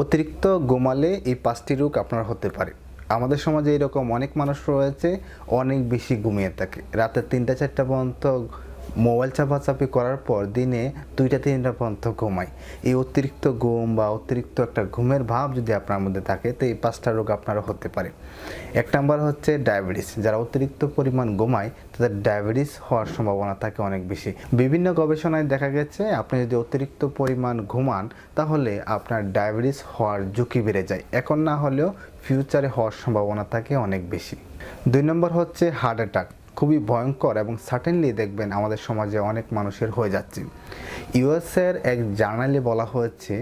অতিরিক্ত গোমালে এই পাঁচটি রোগ আপনার হতে পারে। আমাদের সমাজে এরকম অনেক মানুষ রয়েছে, অনেক বেশি ঘুমিয়ে থাকে। রাতে তিনটা চারটা পর্যন্ত মোবাইল চাপাচাপি করার পর দিনে দুইটা, তিনটা পর্যন্ত ঘুমায় এই অতিরিক্ত ঘুম বা অতিরিক্ত একটা ঘুমের ভাব যদি আপনার মধ্যে থাকে, তো এই পাঁচটা রোগ আপনারও হতে পারে। এক নাম্বার হচ্ছে ডায়াবেটিস। যারা অতিরিক্ত পরিমাণ ঘুমায়, তাদের ডায়াবেটিস হওয়ার সম্ভাবনা থাকে অনেক বেশি। বিভিন্ন গবেষণায় দেখা গেছে, আপনি যদি অতিরিক্ত পরিমাণ ঘুমান, তাহলে আপনার ডায়াবেটিস হওয়ার ঝুঁকি বেড়ে যায়। এখন না হলেও ফিউচারে হওয়ার সম্ভাবনা থাকে অনেক বেশি। দুই নম্বর হচ্ছে হার্ট অ্যাটাক। খুবই ভয়ঙ্কর এবং সার্টেনলি দেখবেন আমাদের সমাজে অনেক মানুষের হয়ে যাচ্ছে। ইউএসের এক জার্নালে বলা হয়েছে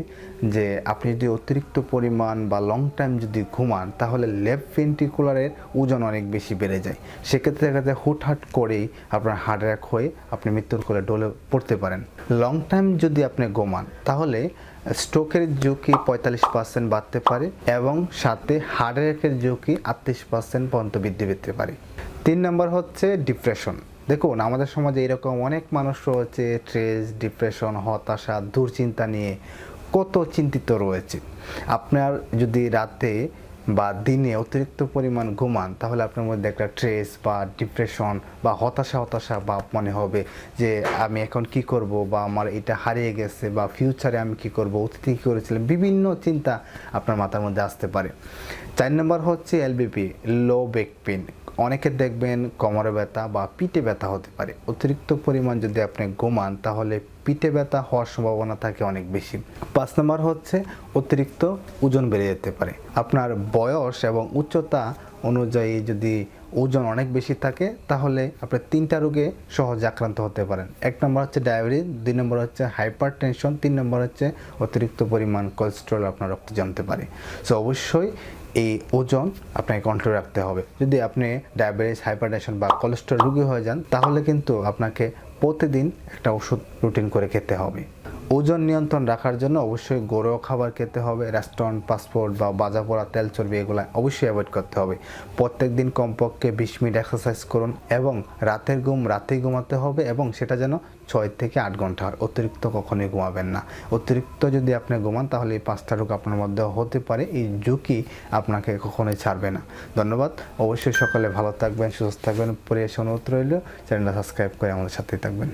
যে, আপনি যদি অতিরিক্ত পরিমাণ বা লং টাইম যদি ঘুমান, তাহলে লেফট ভেন্টিকুলারের ওজন অনেক বেশি বেড়ে যায়। সেক্ষেত্রে দেখা যায় হুটহাট করেই আপনার হার্ট অ্যাটাক হয়ে আপনি মৃত্যুর কোলে ডলে পড়তে পারেন। লং টাইম যদি আপনি ঘুমান, তাহলে স্ট্রোকের ঝুঁকি পঁয়তাল্লিশ পার্সেন্ট বাড়তে পারে এবং সাথে হার্ট অ্যাটাকের ঝুঁকি আটত্রিশ পার্সেন্ট পর্যন্ত বৃদ্ধি পেতে পারে। তিন নম্বর হচ্ছে ডিপ্রেশন দেখুন, আমাদের সমাজে এরকম অনেক মানুষ রয়েছে স্ট্রেস ডিপ্রেশন হতাশা, দুশ্চিন্তা নিয়ে কত চিন্তিত রয়েছে। আপনার যদি রাতে বা দিনে অতিরিক্ত পরিমাণ ঘুমান, তাহলে আপনার মধ্যে একটা স্ট্রেস বা ডিপ্রেশন বা হতাশা হতাশা ভাব মনে হবে যে, আমি এখন কি করব বা আমার এটা হারিয়ে গেছে বা ফিউচারে আমি কি করব, অতীতে কী করেছিলাম, বিভিন্ন চিন্তা আপনার মাথার মধ্যে আসতে পারে। চার নম্বর হচ্ছে এলবিপি লো বেক পেন অনেকের দেখবেন কোমরে ব্যথা বা পিঠে ব্যথা হতে পারে। অতিরিক্ত পরিমাণ যদি আপনি ঘুমান, তাহলে পিঠে ব্যথা হওয়ার সম্ভাবনা থাকে অনেক বেশি। পাঁচ নম্বর হচ্ছে অতিরিক্ত ওজন বেড়ে যেতে পারে। আপনার বয়স এবং উচ্চতা অনুযায়ী যদি ওজন অনেক বেশি থাকে, তাহলে আপনি তিনটা রোগে সহজে আক্রান্ত হতে পারেন। এক নম্বর হচ্ছে ডায়াবেটিস, দুই নম্বর হচ্ছে হাইপার টেনশন তিন নম্বর হচ্ছে অতিরিক্ত পরিমাণ কোলেস্ট্রল আপনার রক্ত জমতে পারে। সো অবশ্যই এই ওজন আপনাকে কন্ট্রোল রাখতে হবে। যদি আপনি ডায়াবেটিস হাইপারটেনশন বা কোলেস্ট্রল রোগী হয়ে যান, তাহলে কিন্তু আপনাকে প্রতিদিন একটা ওষুধ রুটিন করে খেতে হবে। ওজন নিয়ন্ত্রণ রাখার জন্য অবশ্যই গরুও খাবার খেতে হবে রেস্টুরেন্ট পাসপোর্ট বা বাজা পোড়া তেল চর্বি এগুলো অবশ্যই অ্যাভয়েড করতে হবে। প্রত্যেক দিন কমপক্ষে বিশ মিনিট এক্সারসাইজ করুন এবং রাতের ঘুম রাতেই ঘুমাতে হবে এবং সেটা যেন ছয় থেকে আট ঘণ্টা হয়। অতিরিক্ত কখনোই ঘুমাবেন না। অতিরিক্ত যদি আপনি ঘুমান তাহলে এই পাঁচটা রোগ আপনার মধ্যে হতে পারে, এই ঝুঁকি আপনাকে কখনোই ছাড়বে না। ধন্যবাদ। অবশ্যই সকালে ভালো থাকবেন, সুস্থ থাকবেন। পরে এসে অনুরোধ রইল, চ্যানেলটা সাবস্ক্রাইব করে আমাদের সাথেই থাকবেন।